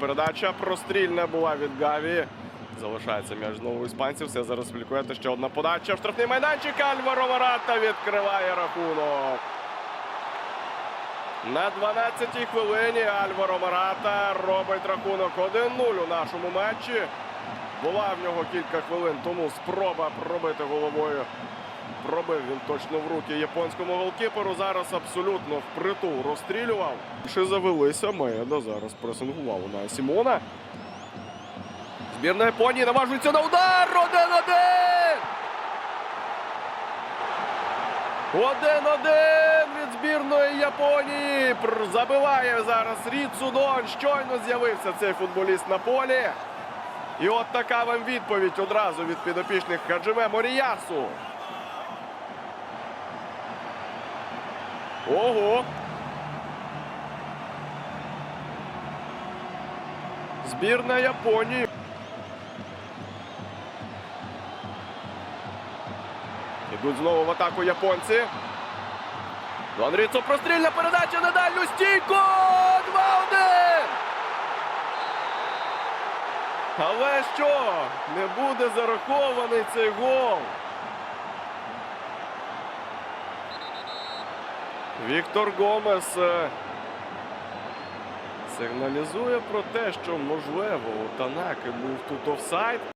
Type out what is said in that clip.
Передача прострільна була від Гаві. Залишається м'яч знову іспанців. Все зараз лікуєте. Ще одна подача в штрафний майданчик. Альваро Марата відкриває рахунок. На 12-й хвилині Альваро Марата робить рахунок 1-0 у нашому матчі. Була в нього кілька хвилин тому спроба пробити головою. Пробив він точно в руки японському голкіперу. Зараз абсолютно впритул розстрілював. Ще завелися Маеда. Зараз пресингував на Сімона. Збірна Японії наважується на удар. 1-1! 1-1 від збірної Японії. Забиває зараз Рід Судон. Щойно з'явився цей футболіст на полі. І от така вам відповідь одразу від підопічних Хаджиме Моріясу. Ого. Збірна Японії. Ідуть знову в атаку японці. Ріцо прострільна передача на дальню стійку! Але що? Не буде зарахований цей гол. Віктор Гомес е, сигналізує про те, що можливо у Танаки був тут офсайд.